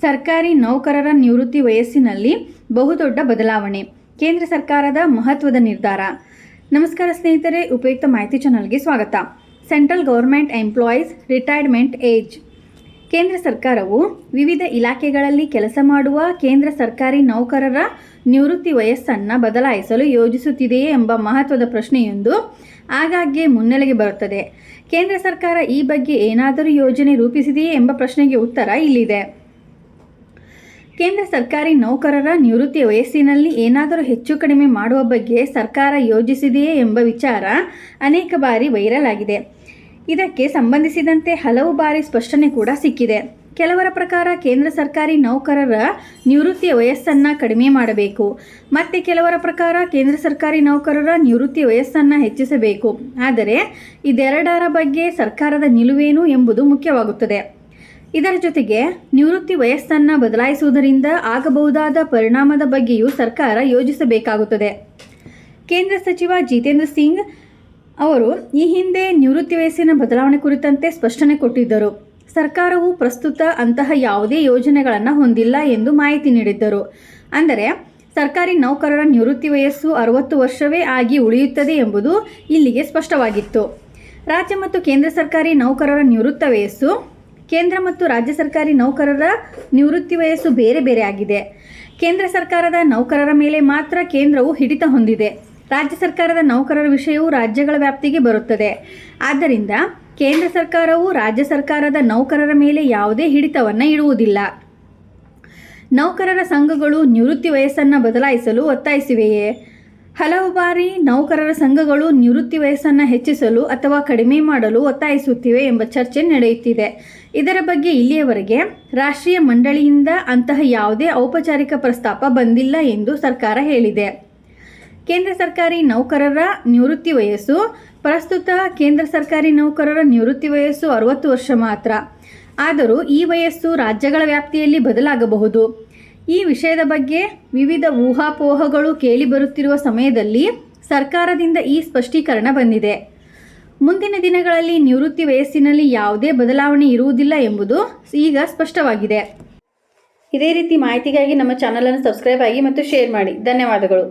ಸರ್ಕಾರಿ ನೌಕರರ ನಿವೃತ್ತಿ ವಯಸ್ಸಿನಲ್ಲಿ ಬಹುದೊಡ್ಡ ಬದಲಾವಣೆ. ಕೇಂದ್ರ ಸರ್ಕಾರದ ಮಹತ್ವದ ನಿರ್ಧಾರ. ನಮಸ್ಕಾರ ಸ್ನೇಹಿತರೆ, ಉಪಯುಕ್ತ ಮಾಹಿತಿ ಚಾನಲ್ಗೆ ಸ್ವಾಗತ. Central government employees retirement age. ಕೇಂದ್ರ ಸರ್ಕಾರವು ವಿವಿಧ ಇಲಾಖೆಗಳಲ್ಲಿ ಕೆಲಸ ಮಾಡುವ ಕೇಂದ್ರ ಸರ್ಕಾರಿ ನೌಕರರ ನಿವೃತ್ತಿ ವಯಸ್ಸನ್ನು ಬದಲಾಯಿಸಲು ಯೋಜಿಸುತ್ತಿದೆಯೇ ಎಂಬ ಮಹತ್ವದ ಪ್ರಶ್ನೆಯೊಂದು ಆಗಾಗ್ಗೆ ಮುನ್ನೆಲೆಗೆ ಬರುತ್ತದೆ. ಕೇಂದ್ರ ಸರ್ಕಾರ ಈ ಬಗ್ಗೆ ಏನಾದರೂ ಯೋಜನೆ ರೂಪಿಸಿದೆಯೇ ಎಂಬ ಪ್ರಶ್ನೆಗೆ ಉತ್ತರ ಇಲ್ಲಿದೆ. ಕೇಂದ್ರ ಸರ್ಕಾರಿ ನೌಕರರ ನಿವೃತ್ತಿ ವಯಸ್ಸಿನಲ್ಲಿ ಏನಾದರೂ ಹೆಚ್ಚು ಕಡಿಮೆ ಮಾಡುವ ಬಗ್ಗೆ ಸರ್ಕಾರ ಯೋಜಿಸಿದೆಯೇ ಎಂಬ ವಿಚಾರ ಅನೇಕ ಬಾರಿ ವೈರಲ್ ಆಗಿದೆ. ಇದಕ್ಕೆ ಸಂಬಂಧಿಸಿದಂತೆ ಹಲವು ಬಾರಿ ಸ್ಪಷ್ಟನೆ ಕೂಡ ಸಿಕ್ಕಿದೆ. ಕೆಲವರ ಪ್ರಕಾರ ಕೇಂದ್ರ ಸರ್ಕಾರಿ ನೌಕರರ ನಿವೃತ್ತಿಯ ವಯಸ್ಸನ್ನು ಕಡಿಮೆ ಮಾಡಬೇಕು. ಮತ್ತು ಕೆಲವರ ಪ್ರಕಾರ ಕೇಂದ್ರ ಸರ್ಕಾರಿ ನೌಕರರ ನಿವೃತ್ತಿ ವಯಸ್ಸನ್ನು ಹೆಚ್ಚಿಸಬೇಕು. ಆದರೆ ಇದೆರಡರ ಬಗ್ಗೆ ಸರ್ಕಾರದ ನಿಲುವೇನು ಎಂಬುದು ಮುಖ್ಯವಾಗುತ್ತದೆ. ಇದರ ಜೊತೆಗೆ ನಿವೃತ್ತಿ ವಯಸ್ಸನ್ನು ಬದಲಾಯಿಸುವುದರಿಂದ ಆಗಬಹುದಾದ ಪರಿಣಾಮದ ಬಗ್ಗೆಯೂ ಸರ್ಕಾರ ಯೋಜಿಸಬೇಕಾಗುತ್ತದೆ. ಕೇಂದ್ರ ಸಚಿವ ಜಿತೇಂದ್ರ ಸಿಂಗ್ ಅವರು ಈ ಹಿಂದೆ ನಿವೃತ್ತಿ ವಯಸ್ಸಿನ ಬದಲಾವಣೆ ಕುರಿತಂತೆ ಸ್ಪಷ್ಟನೆ ಕೊಟ್ಟಿದ್ದರು. ಸರ್ಕಾರವು ಪ್ರಸ್ತುತ ಅಂತಹ ಯಾವುದೇ ಯೋಜನೆಗಳನ್ನು ಹೊಂದಿಲ್ಲ ಎಂದು ಮಾಹಿತಿ ನೀಡಿದ್ದರು. ಅಂದರೆ, ಸರ್ಕಾರಿ ನೌಕರರ ನಿವೃತ್ತಿ ವಯಸ್ಸು ಅರವತ್ತು ವರ್ಷವೇ ಆಗಿ ಉಳಿಯುತ್ತದೆ ಎಂಬುದು ಇಲ್ಲಿಗೆ ಸ್ಪಷ್ಟವಾಗಿತ್ತು. ರಾಜ್ಯ ಮತ್ತು ಕೇಂದ್ರ ಸರ್ಕಾರಿ ನೌಕರರ ನಿವೃತ್ತ ವಯಸ್ಸು ಕೇಂದ್ರ ಮತ್ತು ರಾಜ್ಯ ಸರ್ಕಾರಿ ನೌಕರರ ನಿವೃತ್ತಿ ವಯಸ್ಸು ಬೇರೆ ಬೇರೆ ಆಗಿದೆ. ಕೇಂದ್ರ ಸರ್ಕಾರದ ನೌಕರರ ಮೇಲೆ ಮಾತ್ರ ಕೇಂದ್ರವು ಹಿಡಿತ ಹೊಂದಿದೆ. ರಾಜ್ಯ ಸರ್ಕಾರದ ನೌಕರರ ವಿಷಯವು ರಾಜ್ಯಗಳ ವ್ಯಾಪ್ತಿಗೆ ಬರುತ್ತದೆ. ಆದ್ದರಿಂದ ಕೇಂದ್ರ ಸರ್ಕಾರವು ರಾಜ್ಯ ಸರ್ಕಾರದ ನೌಕರರ ಮೇಲೆ ಯಾವುದೇ ಹಿಡಿತವನ್ನು ಇಡುವುದಿಲ್ಲ. ನೌಕರರ ಸಂಘಗಳು ನಿವೃತ್ತಿ ವಯಸ್ಸನ್ನು ಬದಲಾಯಿಸಲು ಒತ್ತಾಯಿಸಿವೆಯೇ? ಹಲವು ಬಾರಿ ನೌಕರರ ಸಂಘಗಳು ನಿವೃತ್ತಿ ವಯಸ್ಸನ್ನು ಹೆಚ್ಚಿಸಲು ಅಥವಾ ಕಡಿಮೆ ಮಾಡಲು ಒತ್ತಾಯಿಸುತ್ತಿವೆ ಎಂಬ ಚರ್ಚೆ ನಡೆಯುತ್ತಿದೆ. ಇದರ ಬಗ್ಗೆ ಇಲ್ಲಿಯವರೆಗೆ ರಾಷ್ಟ್ರೀಯ ಮಂಡಳಿಯಿಂದ ಅಂತಹ ಯಾವುದೇ ಔಪಚಾರಿಕ ಪ್ರಸ್ತಾಪ ಬಂದಿಲ್ಲ ಎಂದು ಸರ್ಕಾರ ಹೇಳಿದೆ. ಕೇಂದ್ರ ಸರ್ಕಾರಿ ನೌಕರರ ನಿವೃತ್ತಿ ವಯಸ್ಸು ಪ್ರಸ್ತುತ ಕೇಂದ್ರ ಸರ್ಕಾರಿ ನೌಕರರ ನಿವೃತ್ತಿ ವಯಸ್ಸು ಅರವತ್ತು ವರ್ಷ ಮಾತ್ರ. ಆದರೂ ಈ ವಯಸ್ಸು ರಾಜ್ಯಗಳ ವ್ಯಾಪ್ತಿಯಲ್ಲಿ ಬದಲಾಗಬಹುದು. ಈ ವಿಷಯದ ಬಗ್ಗೆ ವಿವಿಧ ಊಹಾಪೋಹಗಳು ಕೇಳಿಬರುತ್ತಿರುವ ಸಮಯದಲ್ಲಿ ಸರ್ಕಾರದಿಂದ ಈ ಸ್ಪಷ್ಟೀಕರಣ ಬಂದಿದೆ. ಮುಂದಿನ ದಿನಗಳಲ್ಲಿ ನಿವೃತ್ತಿ ವಯಸ್ಸಿನಲ್ಲಿ ಯಾವುದೇ ಬದಲಾವಣೆ ಇರುವುದಿಲ್ಲ ಎಂಬುದು ಈಗ ಸ್ಪಷ್ಟವಾಗಿದೆ. ಇದೇ ರೀತಿ ಮಾಹಿತಿಗಾಗಿ ನಮ್ಮ ಚಾನಲನ್ನು ಸಬ್ಸ್ಕ್ರೈಬ್ ಆಗಿ ಮತ್ತು ಶೇರ್ ಮಾಡಿ. ಧನ್ಯವಾದಗಳು.